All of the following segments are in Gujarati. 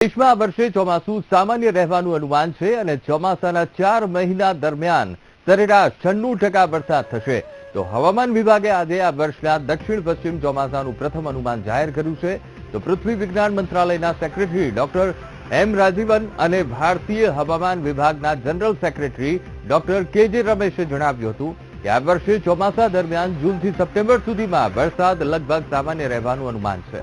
દેશમાં આ વર્ષે ચોમાસું સામાન્ય રહેવાનું અનુમાન છે અને ચોમાસાના ચાર મહિના દરમિયાન સરેરાશ છન્નું ટકા વરસાદ થશે. તો હવામાન વિભાગે આજે આ વર્ષના દક્ષિણ પશ્ચિમ ચોમાસાનું પ્રથમ અનુમાન જાહેર કર્યું છે. તો પૃથ્વી વિજ્ઞાન મંત્રાલયના સેક્રેટરી ડોક્ટર એમ રાજીવન અને ભારતીય હવામાન વિભાગના જનરલ સેક્રેટરી ડોક્ટર કે જે રમેશે જણાવ્યું હતું કે આ વર્ષે ચોમાસા દરમિયાન જૂનથી સપ્ટેમ્બર સુધીમાં વરસાદ લગભગ સામાન્ય રહેવાનું અનુમાન છે.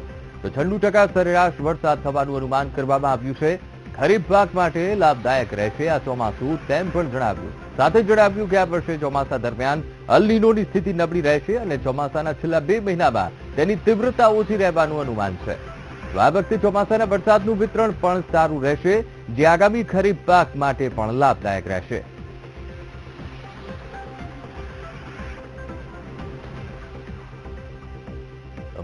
તો છન્નું ટકા સરેરાશ વરસાદ થવાનું અનુમાન કરવામાં આવ્યું છે. ખરીફ પાક માટે લાભદાયક રહેશે, આ ચોમાસું તેમ પણ જણાવ્યું. સાથે જણાવ્યું કે આ વર્ષે ચોમાસા દરમિયાન અલનીનોની સ્થિતિ નબળી રહેશે અને ચોમાસાના છેલ્લા બે મહિનામાં તેની તીવ્રતા ઓછી રહેવાનું અનુમાન છે. આ વખતે ચોમાસાના વરસાદનું વિતરણ પણ સારું રહેશે, જે આગામી ખરીફ પાક માટે પણ લાભદાયક રહેશે.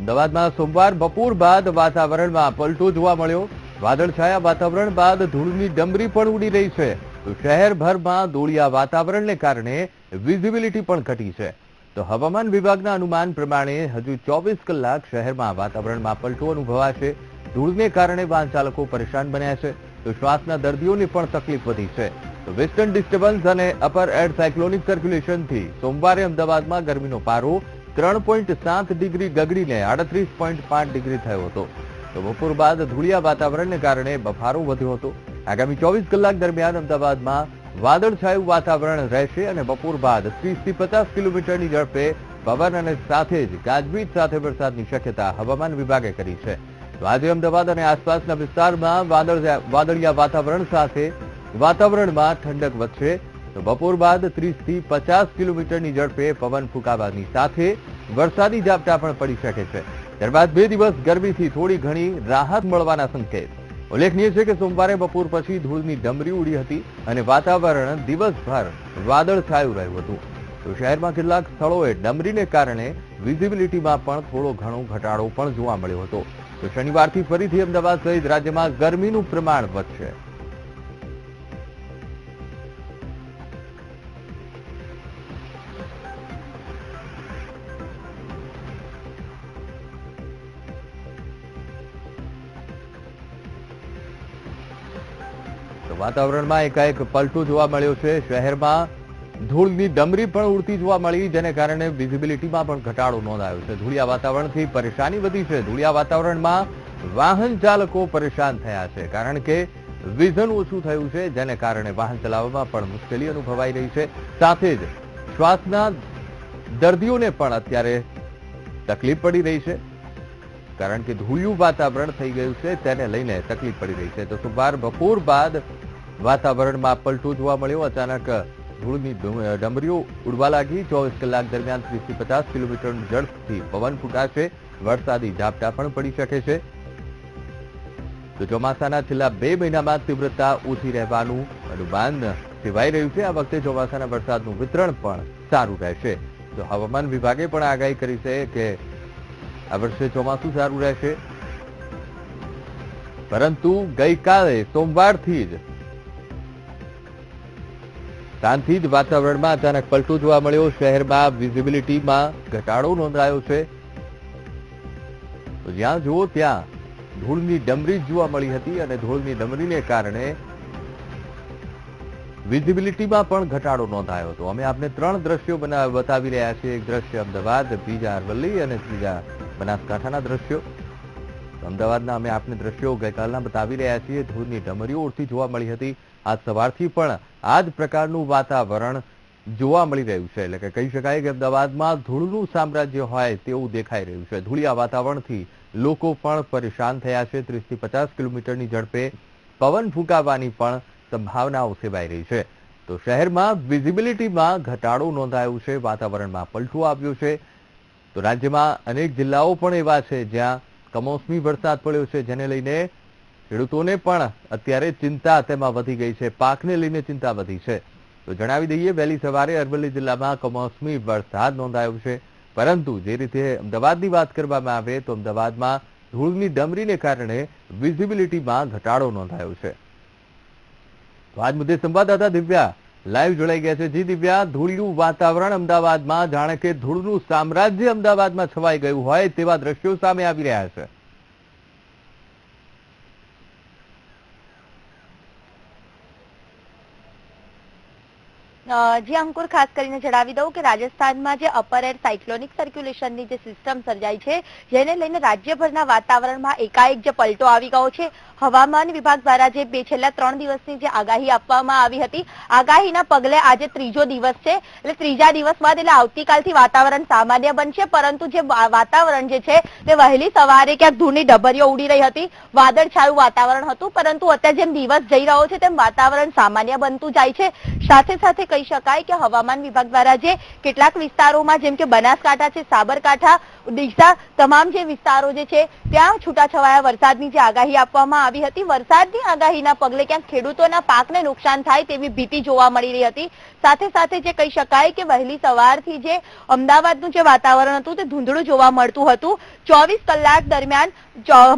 અમદાવાદમાં સોમવાર બપોર બાદ વાતાવરણમાં પલટો જોવા મળ્યો. વાદળછાયા વાતાવરણ બાદ ધૂળની ડમરી પણ ઉડી રહી છે. શહેરભરમાં ધૂળિયા વાતાવરણને કારણે વિઝિબિલિટી પણ ઘટી છે. તો હવામાન વિભાગના અનુમાન પ્રમાણે હજુ ચોવીસ કલાક શહેરમાં વાતાવરણમાં પલટો અનુભવાશે. ધૂળને કારણે વાહન ચાલકો પરેશાન બન્યા છે. તો શ્વાસના દર્દીઓને પણ તકલીફ વધી છે. તો વેસ્ટર્ન ડિસ્ટર્બન્સ અને અપર એર સાયક્લોનિક સર્ક્યુલેશનથી સોમવારે અમદાવાદમાં ગરમીનો પારો ત્રણ પોઈન્ટ સાત ડિગ્રી ગગડીને આડત્રીસ પોઈન્ટ પાંચ ડિગ્રી થયો હતો. તો બપોર બાદ ધૂળિયા વાતાવરણને કારણે બફારો વધ્યો હતો. આગામી ચોવીસ કલાક દરમિયાન અમદાવાદમાં વાદળછાયું વાતાવરણ રહેશે અને બપોર બાદ ત્રીસથી પચાસ કિલોમીટરની ઝડપે પવન અને સાથે જ ગાજવીજ સાથે વરસાદની શક્યતા હવામાન વિભાગે કરી છે. તો આજે અમદાવાદ અને આસપાસના વિસ્તારમાં વાદળ વાદળિયા વાતાવરણ સાથે વાતાવરણમાં ઠંડક વધશે. તો બપોર બાદ ત્રીસથી પચાસ કિલોમીટરની ઝડપે પવન ફૂંકાવાની સાથે વરસાદી ઝાપટા પણ પડી શકે છે. ત્યારબાદ બે દિવસ ગરમીથી થોડી ઘણી રાહત મળવાના સંકેત. ઉલ્લેખનીય છે કે સોમવારે બપોર પછી ધૂળની ડમરી ઉડી હતી અને વાતાવરણ દિવસભર વાદળ છાયું રહ્યું હતું. તો શહેરમાં કેટલાક સ્થળોએ ડમરીને કારણે વિઝિબિલિટીમાં પણ થોડો ઘણો ઘટાડો પણ જોવા મળ્યો હતો. તો શનિવારથી ફરીથી અમદાવાદ સહિત રાજ્યમાં ગરમીનું પ્રમાણ વધશે. તો વાતાવરણમાં એકાએક પલટો જોવા મળ્યો છે. શહેરમાં ધૂળની ડમરી પણ ઉડતી જોવા મળી, જેને કારણે વિઝિબિલિટીમાં પણ ઘટાડો નોંધાયો છે. ધૂળિયા વાતાવરણથી પરેશાની વધી છે. ધૂળિયા વાતાવરણમાં વાહન ચાલકો પરેશાન થયા છે, કારણ કે વિઝન ઓછું થયું છે, જેને કારણે વાહન ચલાવવામાં પણ મુશ્કેલી અનુભવાઈ રહી છે. સાથે જ શ્વાસના દર્દીઓને પણ અત્યારે તકલીફ પડી રહી છે. કારણ કે ધૂળિયું વાતાવરણ થઈ ગયું છે, તેને લઈને તકલીફ પડી રહી છે. તો સોમવાર બપોર બાદ વાતાવરણમાં પલટો જોવા મળ્યો. અચાનક ધૂળની ડમરીઓ ઉડવા લાગી. ચોવીસ કલાક દરમિયાન ત્રીસથી પચાસ કિલોમીટર ઝડપથી પવન ફૂંકાશે. વરસાદી ઝાપટા પણ પડી શકે છે. તો ચોમાસાના છેલ્લા બે મહિનામાં તીવ્રતા ઓછી રહેવાનું અનુમાન સેવાઈ રહ્યું છે. આ વખતે ચોમાસાના વરસાદનું વિતરણ પણ સારું રહેશે. તો હવામાન વિભાગે પણ આગાહી કરી છે કે વર્ષે ચોમાસું સારું રહેશે. પરંતુ ગઈકાલે સોમવારથી જ સાંજથી જ વાતાવરણમાં અચાનક પલટો જોવા મળ્યો. શહેરમાં વિઝિબિલિટીમાં ઘટાડો નોંધાયો છે. જ્યાં જુઓ ત્યાં ધૂળની ડમરી જોવા મળી હતી અને ધૂળની ડમરીને કારણે વિઝિબિલિટીમાં પણ ઘટાડો નોંધાયો હતો. અમે આપને ત્રણ દ્રશ્યો બતાવી રહ્યા છીએ. એક દ્રશ્ય અમદાવાદ, બીજા અરવલ્લી અને ત્રીજા બનાસકાંઠાના દ્રશ્યો. અમદાવાદના અમે આપને દ્રશ્યો ગઈકાલના બતાવી રહ્યા છીએ. ધૂળની ડમરીઓ ઉડતી જોવા મળી હતી. આજ સવારથી પણ આ જ પ્રકારનું વાતાવરણ જોવા મળી રહ્યું છે. એટલે કે કહી શકાય કે અમદાવાદમાં ધૂળનું સામ્રાજ્ય હોય તેવું દેખાઈ રહ્યું છે. ધૂળિયા વાતાવરણથી લોકો પણ પરેશાન થયા છે. ત્રીસથી પચાસ કિલોમીટરની ઝડપે પવન ફૂંકાવાની પણ સંભાવનાઓ સેવાઈ રહી છે. તો શહેરમાં વિઝિબિલિટીમાં ઘટાડો નોંધાયો છે. વાતાવરણમાં પલટો આવ્યો છે. તો રાજ્યમાં અનેક જિલ્લાઓ પણ એવા છે જ્યાં કમોસમી વરસાદ પડ્યો છે, જેને લઈને ખેડૂતોને પણ અત્યારે ચિંતા તેમાં વધી ગઈ છે, પાકને લઈને ચિંતા વધી છે. તો જણાવી દઈએ, વહેલી સવારે અરવલ્લી જિલ્લામાં કમોસમી વરસાદ નોંધાયો છે. પરંતુ જે રીતે અમદાવાદની વાત કરવામાં આવે તો અમદાવાદમાં ધૂળની ડમરીને કારણે વિઝિબિલિટીમાં ઘટાડો નોંધાયો છે. તો આજ મુદ્દે સંવાદદાતા દિવ્યા લાઈવ જોડાઈ ગયા છે જી દિવ્યા. ધૂળિયું વાતાવરણ અમદાવાદમાં. જાણે કે ધૂળનું સામ્રાજ્ય અમદાવાદમાં છવાઈ ગયું હોય તેવા દ્રશ્યો સામે આવી રહ્યા છે. જી, અંકુર, ખાસ કરીને જણાવી દઉં કે રાજસ્થાનમાં જે અપર એર સાયક્લોનિક સર્ક્યુલેશનની જે સિસ્ટમ સર્જાઈ છે, જેને લઈને રાજ્યભરના વાતાવરણમાં એકાએક જે પલટો આવી ગયો છે, હવામાન વિભાગ દ્વારા જે બે છેલ્લા ત્રણ દિવસની જે આગાહી આપવામાં આવી હતી, આગાહીના પગલે આજે ત્રીજો દિવસ છે, એટલે ત્રીજા દિવસ બાદ એટલે આવતીકાલથી વાતાવરણ સામાન્ય બનશે, પરંતુ જે વાતાવરણ જે છે, તે વહેલી સવારે ક્યાંક ધૂળની ડબરીઓ ઉડી રહી હતી, વાદળછાયું વાતાવરણ હતું, પરંતુ અત્યારે જેમ દિવસ જઈ રહ્યો છે, તેમ વાતાવરણ સામાન્ય બનતું જાય છે. સાથે સાથે કહી શકાય કે હવામાન વિભાગ દ્વારા જે કેટલાક વિસ્તારોમાં, જેમ કે બનાસકાંઠા છે, સાબરકાંઠા ડીસા તમામ જે વિસ્તારો જે છે, ત્યાં છૂટાછવાયા વરસાદની જે આગાહી આપવામાં આવી હતી. વરસાદની આગાહીના પગલે ક્યાંક ખેડૂતોના પાકને નુકસાન થાય તેવી ભીતિ જોવા મળી રહી હતી. સાથે સાથે જે કહી શકાય કે વહેલી સવારથી જે અમદાવાદનું જે વાતાવરણ હતું, તે ધૂંધળું જોવા મળતું હતું. ચોવીસ કલાક દરમિયાન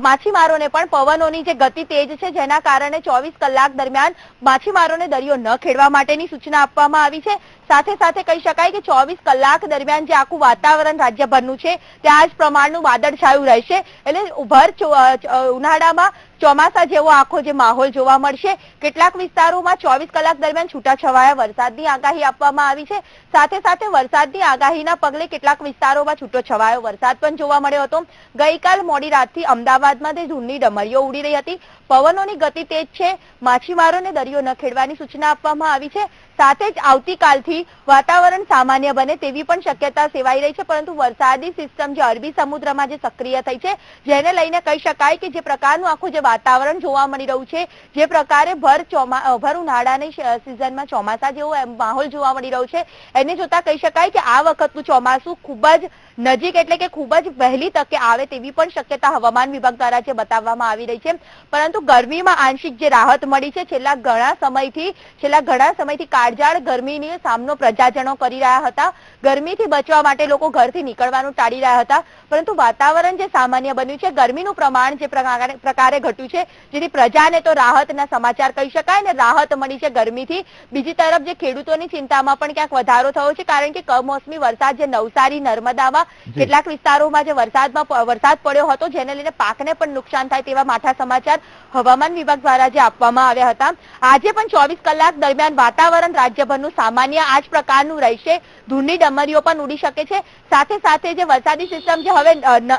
માછીમારોને પણ પવનોની જે ગતિ તેજ છે જેના કારણે ચોવીસ કલાક દરમિયાન માછીમારોને દરિયો ન ખેડવા માટેની સૂચના આપવામાં આવી છે. સાથે સાથે કહી શકાય કે ચોવીસ કલાક દરમિયાન જે આખું વાતાવરણ રાજ્યભરનું છે ત્યાં જ પ્રમાણનું વાદળછાયું રહેશે. એટલે ભર ચો- અ, ચ- અ, ઉનાળામાં ચોમાસા જેવો આખો જે માહોલ જોવા મળશે, કેટલાક વિસ્તારોમાં ચોવીસ કલાક દરમિયાન છૂટાછવાયા વરસાદની આગાહી આપવામાં આવી છે. સાથે સાથે વરસાદની આગાહીના પગલે કેટલાક વિસ્તારોમાં છૂટો છવાયો વરસાદ પણ જોવા મળ્યો હતો. ગઈકાલ મોડી રાતથી અમદાવાદમાં તે ધૂળની ડમરીઓ ઉડી રહી હતી. પવનોની ગતિ તેજ છે. માછીમારોને દરિયો ન ખેડવાની સૂચના આપવામાં આવી છે. સાથે જ આવતીકાલથી વાતાવરણ સામાન્ય બને તેવી પણ શક્યતા સેવાઈ રહી છે, પરંતુ વરસાદી સિસ્ટમ જે અરબી સમુદ્રમાં જે સક્રિય થઈ છે, જેને લઈને કહી શકાય કે જે પ્રકારનું આખું જે વાતાવરણ જોવા મળી રહ્યું છે, જે પ્રકારે ભર ચોમા ભર ઉનાળાની સિઝનમાં ચોમાસા જેવો માહોલ જોવા મળી રહ્યો છે. એને જોતા કહી શકાય કે આ વખતનું ચોમાસું ખૂબ જ નજીક એટલે કે ખૂબ જ વહેલી તકે આવે તેવી પણ શક્યતા હવામાન વિભાગ દ્વારા જે બતાવવામાં આવી રહી છે. પરંતુ ગરમીમાં આંશિક જે રાહત મળી છે, છેલ્લા ઘણા સમયથી, છેલ્લા ઘણા સમયથી કાળજાળ ગરમીની સામનો પ્રજાજનો કરી રહ્યા હતા. ગરમીથી બચવા માટે લોકો ઘરથી નીકળવાનું ટાળી રહ્યા હતા. પરંતુ વાતાવરણ જે સામાન્ય બન્યું છે ગરમીનું પ્રમાણ જે પ્રકારે ઘટ્યું છે જેથી પ્રજાને તો રાહતના સમાચાર કહી શકાય ને રાહત મળી છે ગરમીથી. બીજી તરફ જે ખેડૂતોની ચિંતામાં પણ ક્યાંક વધારો થયો છે કારણ કે કમોસમી વરસાદ જે નવસારી નર્મદામાં કેટલાક વિસ્તારોમાં જે વરસાદમાં વરસાદ પડ્યો હતો જેને લઈને પાકને પણ નુકસાન થાય તેવા માઠા સમાચાર હવામાન વિભાગ દ્વારા જે આપવામાં આવ્યા હતા. આજે પણ ચોવીસ કલાક દરમિયાન વાતાવરણ રાજ્યભરનું સામાન્ય આ જ પ્રકારનું રહેશે. ધૂળની ડમરીઓ પણ ઉડી શકે છે. સાથે સાથે જે વરસાદી સિસ્ટમ જે હવે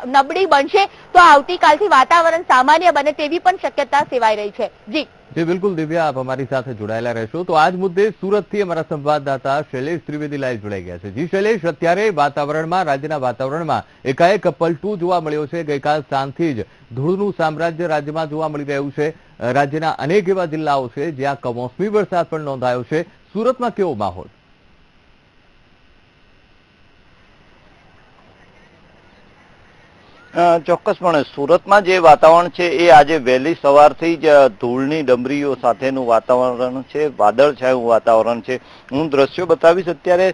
નબળી બનશે, તો આવતીકાલથી વાતાવરણ સામાન્ય બને તેવી પણ શક્યતા સેવાઈ રહી છે. જી. જી, બિલકુલ દિવ્યા, આપ અમારી સાથે જોડાયેલા રહેશો. તો આજ મુદ્દે સુરતથી અમારા સંવાદદાતા શૈલેષ ત્રિવેદી લાઈવ જોડાઈ ગયા છે. જી, શૈલેષ, અત્યારે વાતાવરણમાં, રાજ્યના વાતાવરણમાં એકાએક પલટું જોવા મળ્યો છે. ગઈકાલ સાંજથી જ ધૂળનું સામ્રાજ્ય રાજ્યમાં જોવા મળી રહ્યું છે. રાજ્યના અનેક એવા જિલ્લાઓ છે જ્યાં કમોસમી વરસાદ પણ નોંધાયો છે. સુરતમાં કેવો માહોલ? ચોક્કસપણે સુરતમાં જે વાતાવરણ છે એ આજે વહેલી સવારથી જ ધૂળની ડમરીઓ સાથેનું વાતાવરણ છે, વાદળછાયું વાતાવરણ છે. હું દ્રશ્યો બતાવીશ અત્યારે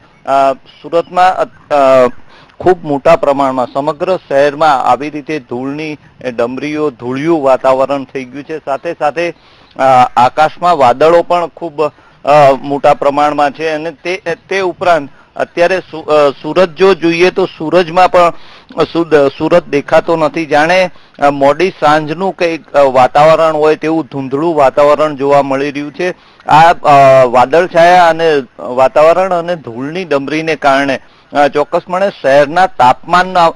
સુરતમાં ખૂબ મોટા પ્રમાણમાં સમગ્ર શહેરમાં આવી રીતે ધૂળની ડમરીઓ, ધૂળિયું વાતાવરણ થઈ ગયું છે. સાથે સાથે આકાશમાં વાદળો પણ ખૂબ મોટા પ્રમાણમાં છે અને તે તે ઉપરાંત અત્યારે સુરત જો જોઈએ તો સૂરજમાં પણ સુરત દેખાતો નથી. જાણે મોડી સાંજનું કંઈક વાતાવરણ હોય તેવું ધૂંધળું વાતાવરણ જોવા મળી રહ્યું છે. આ વાદળછાયા અને વાતાવરણ અને ધૂળની ડમરીને કારણે ચોક્કસપણે શહેરના તાપમાનમાં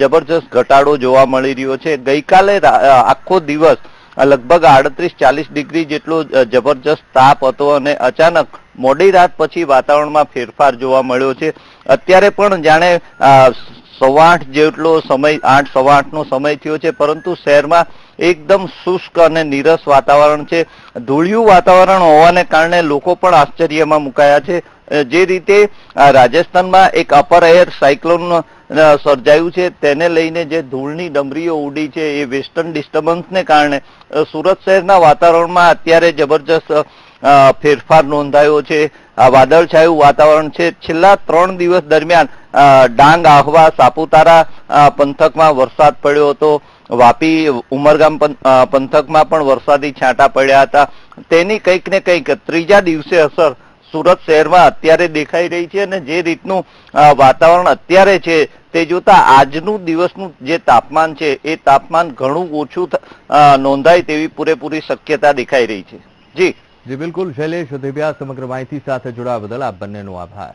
જબરજસ્ત ઘટાડો જોવા મળી રહ્યો છે. ગઈકાલે આખો દિવસ લગભગ આડત્રીસ, ચાલીસ ડિગ્રી જેટલો જબરજસ્ત તાપ હતો અને અચાનક મોડી રાત પછી વાતાવરણમાં ફેરફાર જોવા મળ્યો છે. અત્યારે પણ જાણે સવા આઠ જેટલો સમય, આઠ સવા આઠનો સમય થયો છે, પરંતુ શહેરમાં એકદમ શુષ્ક અને નીરસ વાતાવરણ છે. ધૂળિયું વાતાવરણ હોવાને કારણે લોકો પણ આશ્ચર્યમાં મુકાયા છે. જે રીતે રાજસ્થાનમાં એક અપર એર સાયક્લોન સર્જાયું છે, તેને લઈને જે ધૂળની ડમરીઓ ઉડી છે, એ વેસ્ટર્ન ડિસ્ટર્બન્સને કારણે સુરત શહેરના વાતાવરણમાં અત્યારે જબરજસ્ત ફેરફાર નોંધાયો છે. આ વાદળછાયું વાતાવરણ છે. છેલ્લા ત્રણ દિવસ દરમિયાન ડાંગ, આહવા, સાપુતારા પંથકમાં વરસાદ પડ્યો હતો. વાપી, ઉમરગામ પંથકમાં પણ વરસાદી છાંટા પડ્યા હતા. તેની કંઈક ને કંઈક ત્રીજા દિવસે અસર સુરત શહેરમાં અત્યારે દેખાઈ રહી છે અને જે રીતનું વાતાવરણ અત્યારે છે તે જોતા આજનું દિવસનું જે તાપમાન છે, એ તાપમાન ઘણું ઓછું નોંધાય તેવી પૂરેપૂરી શક્યતા દેખાઈ રહી છે. જી. જી, બિલકુલ. શૈલેષ દેવ્યા સમગ્ર માહિતી સાથે જોડાવા બદલ આપ બંનેનો આભાર.